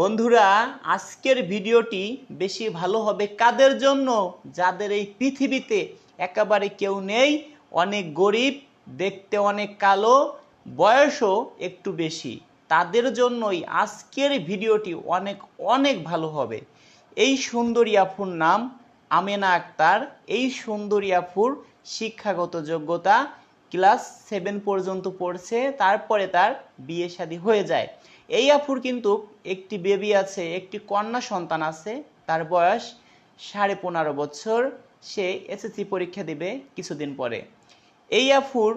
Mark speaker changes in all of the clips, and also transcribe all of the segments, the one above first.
Speaker 1: বন্ধুরা, আজকের ভিডিওটি বেশি ভালো হবে কাদের জন্য? যাদের এই পৃথিবীতে একেবারে কেউ নেই, অনেক গরিব, দেখতে অনেক কালো, বয়সও একটু বেশি, তাদের জন্যই আজকের ভিডিওটি অনেক অনেক ভালো হবে। এই সুন্দরী আফুর নাম আমেনা আক্তার, এই সুন্দরী আফুর শিক্ষাগত যোগ্যতা, ক্লাস সেভেন পর্যন্ত পড়ছে, তারপরে তার বিয়ে শাদী হয়ে যায়। এই আফুর কিন্তু একটি বেবি আছে, একটি কন্যা সন্তান আছে, তার বয়স সাড়ে পনেরো বছর। সে এসএসসি পরীক্ষা দিবে কিছুদিন পরে। এই আফুর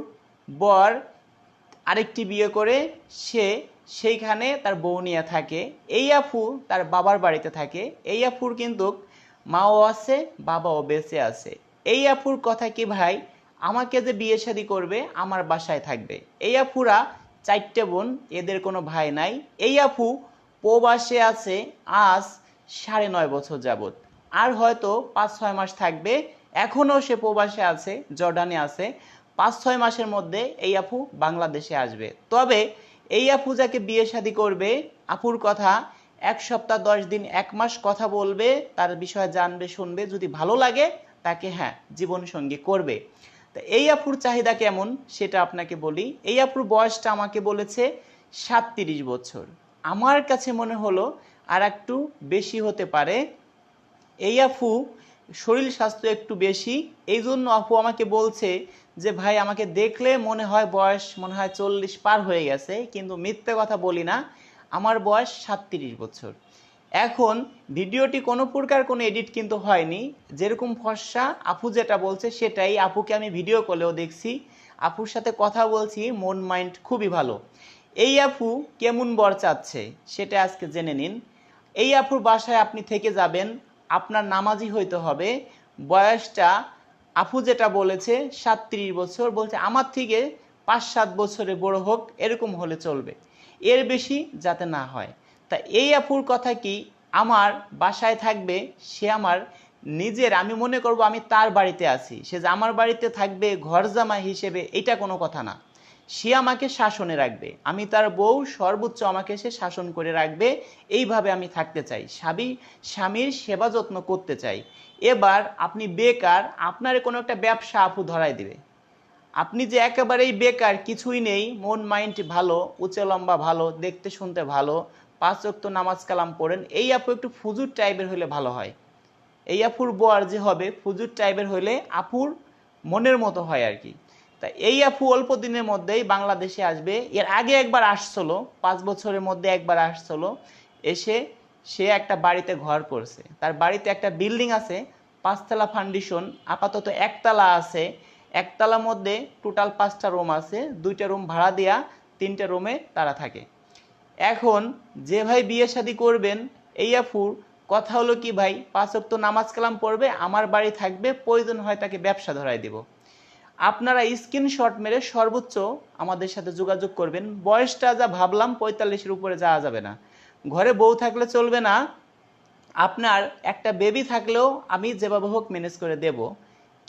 Speaker 1: বর আরেকটি বিয়ে করে, সে সেইখানে তার বউ নিয়ে থাকে। এই আফু তার বাবার বাড়িতে থাকে। এই আফুর কিন্তু মাও আছে, বাবাও বেঁচে আছে। এই আফুর কথা কি ভাই? আমাকে যে বিয়ে শাদী করবে, আমার বাসায় থাকবে। এই আফুরা চারটে বোন, এদের কোনো ভাই নাই। এই আফু প্রবাসে আছে আজ সাড়ে নয় বছর যাবত আর হয়তো পাঁচ ছয় মাস থাকবে। এখনও সে প্রবাসে আছে, জর্ডানে আছে। পাঁচ ছয় মাসের মধ্যে এই আপু বাংলাদেশে আসবে। তবে এই আপু যাকে বিয়ে শাদী করবে, আপুর কথা এক সপ্তাহ, দশ দিন, এক মাস কথা বলবে, তার বিষয়ে জানবে, শুনবে, যদি ভালো লাগে, তাকে হ্যাঁ জীবন সঙ্গী করবে। তা এই আপুর চাহিদা কেমন সেটা আপনাকে বলি। এই আপুর বয়সটা আমাকে বলেছে সাতত্রিশ বছর। আমার কাছে মনে হলো আর একটু বেশি হতে পারে। এই আফু শরীর স্বাস্থ্য একটু বেশি। এই জন্য আপু আমাকে বলছে যে, ভাই, আমাকে দেখলে মনে হয় বয়স মনে হয় চল্লিশ পার হয়ে গেছে, কিন্তু মিথ্যে কথা বলি না। আমার বয়স সাতত্রিশ বছর। এখন ভিডিওটি কোনো প্রকার কোনো এডিট কিন্তু হয়নি। যেরকম ফর্সা আপু যেটা বলছে সেটাই। আপুকে আমি ভিডিও কলেও দেখছি। আপুর সাথে কথা বলছি, মন, মাইন্ড খুবই ভালো। এই আপু কেমন বর চাচ্ছে সেটা আজকে জেনে নিন। এই আপুর বাসায় আপনি থেকে যাবেন। আপনার নামাজি হইতে হবে। বয়সটা আপু যেটা বলেছে, সাতত্রিশ বছর। বলছে, আমার থেকে পাঁচ সাত বছরে বড় হোক, এরকম হলে চলবে। এর বেশি যাতে না হয়। তা এই আপুর কথা কি আমার বাসায় থাকবে, সে আমার নিজের, আমি মনে করব আমি তার বাড়িতে আছি। সে যে আমার বাড়িতে থাকবে ঘর জামাই হিসেবে, এটা কোনো কথা না। সে আমাকে শাসনে রাখবে। আমি তার বউ সর্বোচ্চ আমাকে সে শাসন করে রাখবে। এইভাবে আমি থাকতে চাই। স্বামী, স্বামীর সেবা যত্ন করতে চাই। এবার আপনি বেকার, আপনার কোনো একটা ব্যবসা আপু ধরাই দিবে। আপনি যে একেবারেই বেকার, কিছুই নেই, মন মাইন্ড ভালো, উঁচে লম্বা ভালো, দেখতে শুনতে ভালো, পাঁচ ওয়াক্ত নামাজ কালাম পড়েন, এই আপু একটু ফুজুর টাইপের হলে ভালো হয়। এই আপুর বর যে হবে, ফুজুর টাইপের হলে আপুর মনের মতো হয় আর কি। তা এই আপু অল্প দিনের মধ্যেই বাংলাদেশে আসবে, এর আগে একবার আসছিল, পাঁচ বছরের মধ্যে একবার আসছিল, এসে সে একটা বাড়িতে ঘর করছে। তার বাড়িতে একটা বিল্ডিং আছে, পাঁচতলা ফাউন্ডেশন আপাতত একতলা আছে একতলার মধ্যে টোটাল পাঁচটা রুম আছে, দুইটা রুম ভাড়া দেয়া তিনটে রুমে তারা থাকে। এখন যে ভাই বিয়ে শাদী করবেন, এই আফুর, কথা হলো কি ভাই, পাঁচ ওয়াক্ত নামাজ কালাম পড়বে, আমার বাড়ি থাকবে, প্রয়োজন হয় তাকে ব্যবসা ধরাই দেব। আপনারা স্ক্রিনশট মেরে সর্বোচ্চ আমাদের সাথে যোগাযোগ করবেন। বয়সটা যা ভাবলাম, পঁয়তাল্লিশের উপরে যাওয়া যাবে না। ঘরে বউ থাকলে চলবে না। আপনার একটা বেবি থাকলেও আমি যেভাবে হোক ম্যানেজ করে দেব।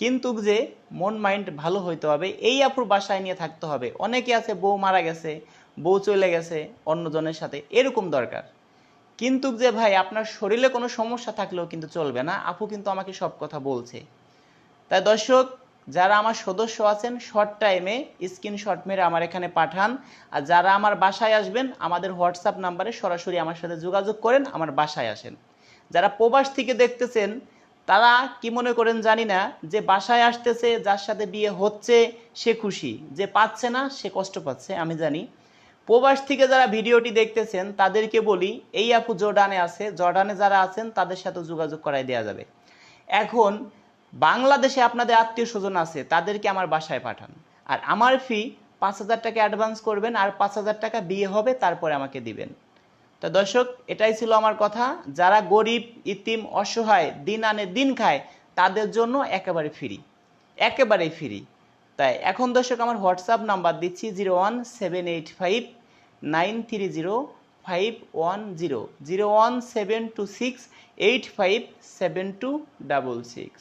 Speaker 1: কিন্তু যে মন, মাইন্ড ভালো হইতে হবে, এই আপুর বাসায় নিয়ে থাকতে হবে। অনেকে আছে, বউ মারা গেছে, বউ চলে গেছে, অন্যজনের সাথে এরকম দরকার। কিন্তু যে ভাই, আপনার শরীরে কোনো সমস্যা থাকলেও কিন্তু চলবে না। আপু কিন্তু আমাকে সব কথা বলছে। তাই দর্শক, যারা আমার সদস্য আছেন শর্ট টাইমে স্ক্রিনশট মেরে আমার এখানে পাঠান। আর যারা আমার বাসায় আসবেন, আমাদের হোয়াটসঅ্যাপ নাম্বারে সরাসরি আমার সাথে যোগাযোগ করেন, আমার বাসায় আসেন। যারা প্রবাস থেকে দেখতেছেন তারা কি মনে করেন জানি না, যে বাসায় আসতেছে, যার সাথে বিয়ে হচ্ছে, সে খুশি। যে পাচ্ছে না, সে কষ্ট পাচ্ছে, আমি জানি। প্রবাস থেকে যারা ভিডিওটি দেখতেছেন, তাদেরকে বলি, এই আপু জর্ডানে আছে, জর্ডানে যারা আছেন, তাদের সাথে যোগাযোগ করাই দেওয়া যাবে। এখন, বাংলাদেশে আপনাদের আত্মীয় স্বজন আছে, তাদেরকে আমার বাসায় পাঠান। আর আমার ফি পাঁচ হাজার টাকা অ্যাডভান্স করবেন, আর পাঁচ হাজার টাকা বিয়ে হবে, তারপরে আমাকে দিবেন। তো দর্শক, এটাই ছিল আমার কথা। যারা গরিব, ইতিম, অসহায়, দিন আনে দিন খায়, তাদের জন্য একেবারে ফ্রি একেবারে ফ্রি তাই এখন দর্শক, আমার হোয়াটসঅ্যাপ নাম্বার দিচ্ছি zero one seven eight five nine three zero five one zero. Zero one seven two six eight five seven two double six.